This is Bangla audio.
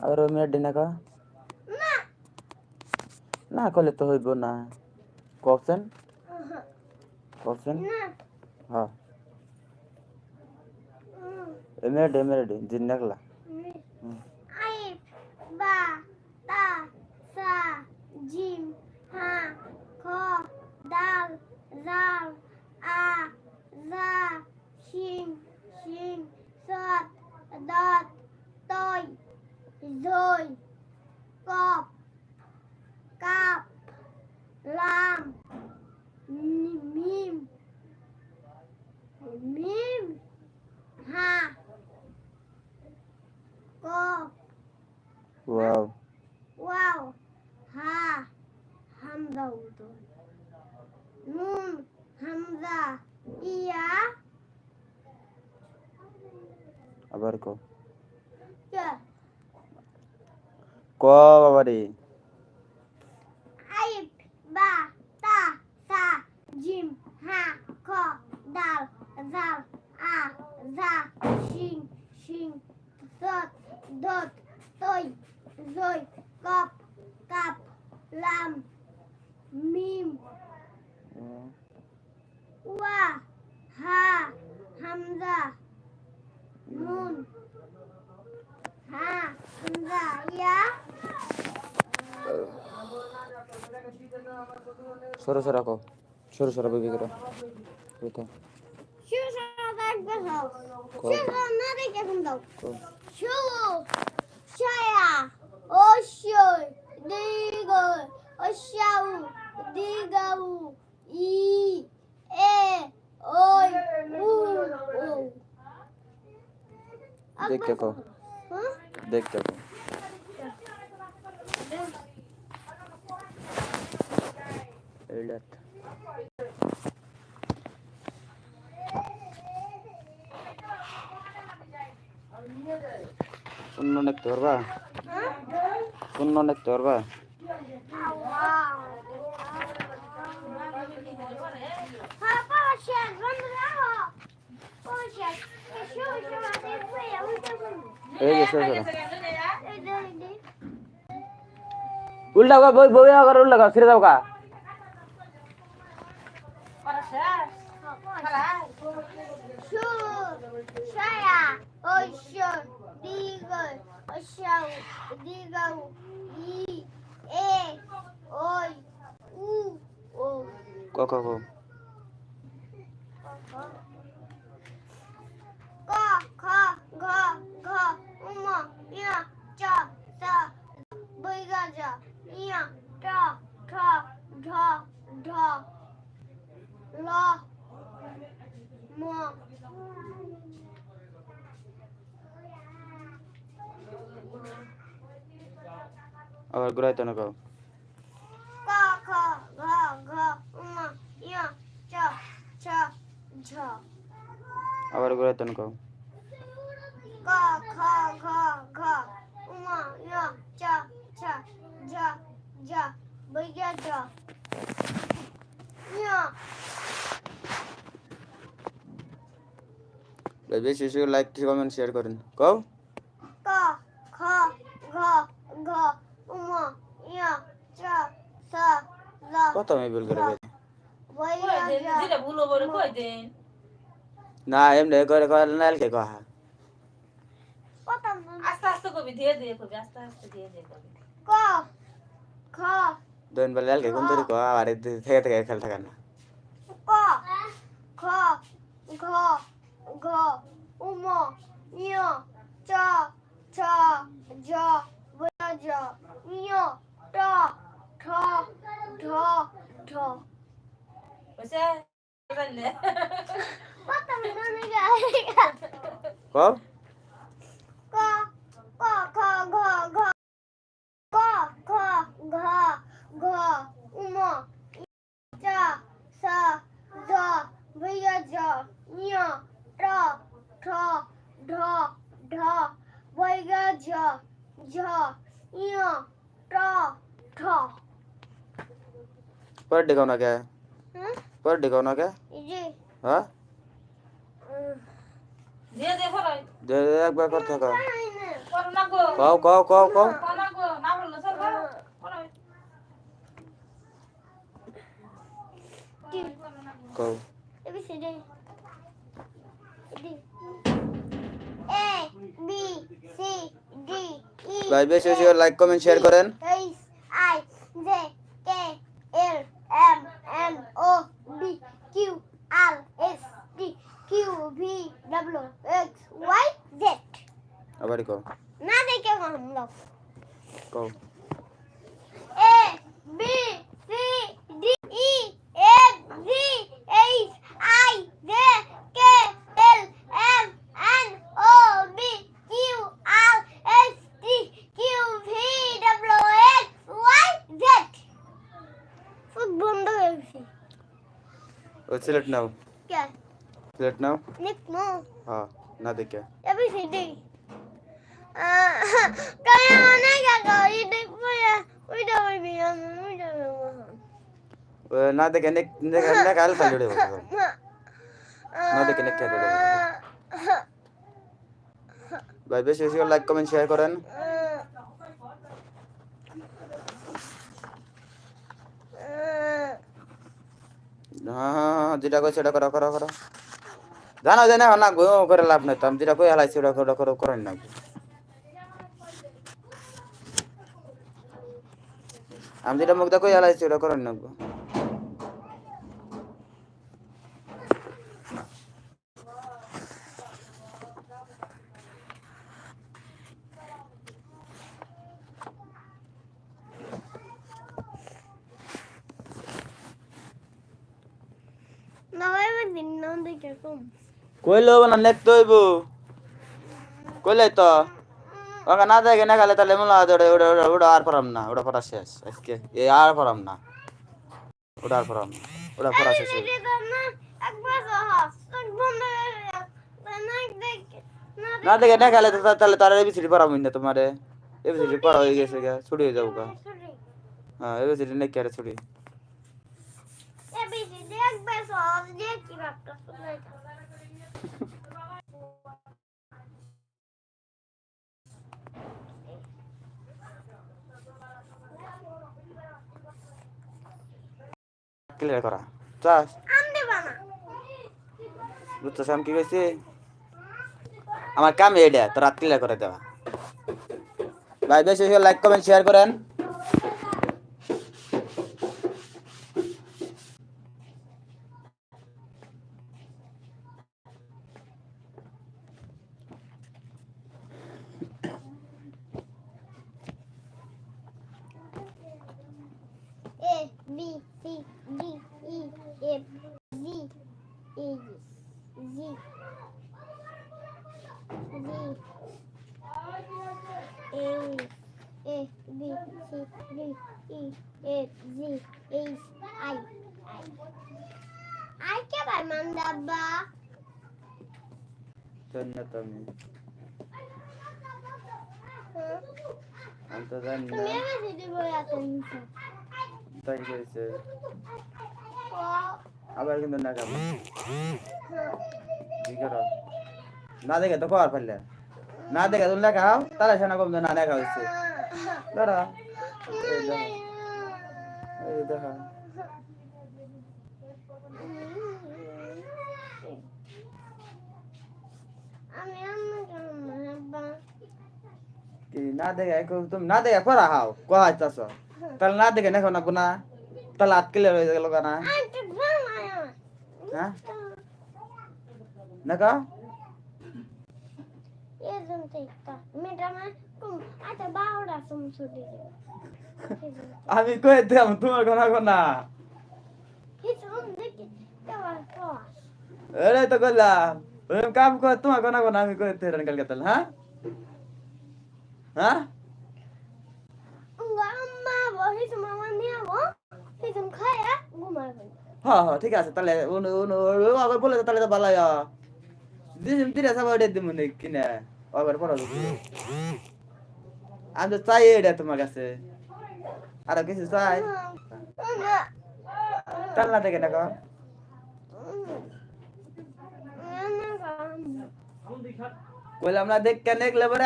আর ওই মেয়ের ডিনা না কলে তো হইব না। কপছেন কপছেন হ্যাঁ এমএড এমএড জিন নাকলা Alif, আবার কো. ক. Ha. Ko. Dal. Zal. A. Za. Shin. Shin. Sot. Dot. Toy. Zoy. Kop. Kap. Lam. Mim. Wa. Ha. Hamza. Ha. Hamza. Ya. সরো সরো কো সরো সরো বেবি করো বুঝতে Şu sırada bakalım. O şey, şu şu hadi buraya uyuyalım. এই যে সরো. উল্টা গা বই বই আগর উল্টা গা ছিড়ে দাও গা Şu, şaya, o ta, ta, ta, la, ma. আবার ঘুরাইতে না কও Ka, ka, ga, ga, uma, ya, cha, cha, cha. আবার ঘুরাইতে না কও cha, ja, ja, bıйга, ca. Ya. বেশি বেশি লাইক কমেন্ট শেয়ার করেন কও Ka, ka, ga, ga, uma, ya, cha, sa, za, কত আমি ভুল করে কই bıйga, ca. যেটা ভুলো বলে কই দেন না এমনি করে করে নালকে কহা Potom, আস্তে আস্তে কবি ধীরে ধীরে কবি আস্তে আস্তে ধীরে ধীরে কবি ka, ka, দোন বেলা নালকে কোন তোর কো আর don bala al que con todo a ver te te te te falta ganar co co co ¿qué pasa? ¿qué pasa? ¿qué pasa? ¿qué ¿qué pasa? पर डिगाना क्या है? हुँ? पर डिगाना क्या है? जी। हाँ? दे देखो रे दे एक बार करते का। कहो कहो कहो कहो কও A B C D D A B C D E ভাই বেশি বেশি লাইক কমেন্ট শেয়ার করেন J K L M N O B Q R S T Q V W X Y Z আবার কও ও সিলেক্ট নাও কে সিলেক্ট নাও নিক নো হ্যাঁ না দেখে এবি সি ডি কালে মনে কাকা এই দেখব ওই দাও ওই বিয়ান ওই দাও ও না দেখে নেক দেখে না কাল খালি রে না দেখে নেক খালি রে ভাই বেশি বেশি লাইক কমেন্ট শেয়ার করেন হ্যাঁ হ্যাঁ হ্যাঁ যেটা কই সেটা করো করো করো। জানো জানো না করে লাভ নাই তো। আমি যেটা কই হালাইছি ওটা করো করো, করেন না। আমি যেটা মুখ দেখো হালাইছি ওটা করেন না ভাই দিন না দেখে কম কইলো না নেক তৈব কইলে তো, ওকে না দেখে না গেলে তাহলে মনে ওটা ওটা ওটা আর পড়াম না, ওটা পড়া শেষ এ আর পড়াম না, ওটা আর পড়াম না, ওটা পড়া শেষ না দেখে না গেলে তো, তাহলে তার এবিসিডি পড়াম না তোমারে। এবিসিডি পড়া হয়ে গেছে গা, ছুটি হয়ে যাব গা। হ্যাঁ এবিসিডি নেই কেটে ছুটি? ক্লিয়ার করা। চাস? আনতে আমি কি কইছি? আমার কাম এইটা তো রাত ক্লিয়ার করে দেওয়া ভাই বেশি লাইক কমেন্ট শেয়ার করেন। F G H Z Z A A B C D E F G H I I I কে ভাই মান্দাব্বা ধন্যবাদ আমি হ্যাঁ? আমি তো জানি না তুমি এসে দিব এখন তাই কইছে ও আবার কিন্তু না করো? না দেখে তো কর ফেললে না দেখে তুমি না খাও, তাহলে সেনা কম না দেখা হচ্ছে। দাঁড়া। এই দেখো। না দেখে তুমি না দেখে পড়া হাও কহাইতাছ তাহলে না দেখে দেখো না গুনা। তাহলে আটকেলে হয়ে গেল না। আন্টি বানায় হ্যাঁ না কা এজন তেকা মেডামা কুম আটা বাউডা সুম ছুটি আমি কই দিলাম তোমার কোনা কোনা হিসুম দেখি কেবল কস এরে তো কইলাম ওই কাম কর তোমার কোনা কোনা আমি কই তেরন কালকে তাহলে হ্যাঁ হ্যাঁ উঙ্গা আম্মা বো হিসুম মামা নিয়াবো হিসুম খায়া ঘুমাবে হ্যাঁ হ্যাঁ ঠিক আছে, তাহলে আবার বলে তাহলে তো ভালো দিন আমি তো চাই এটা তোমার কাছে। আর কিছু চাই? না তাহলে না না দেখ দেখলে পরে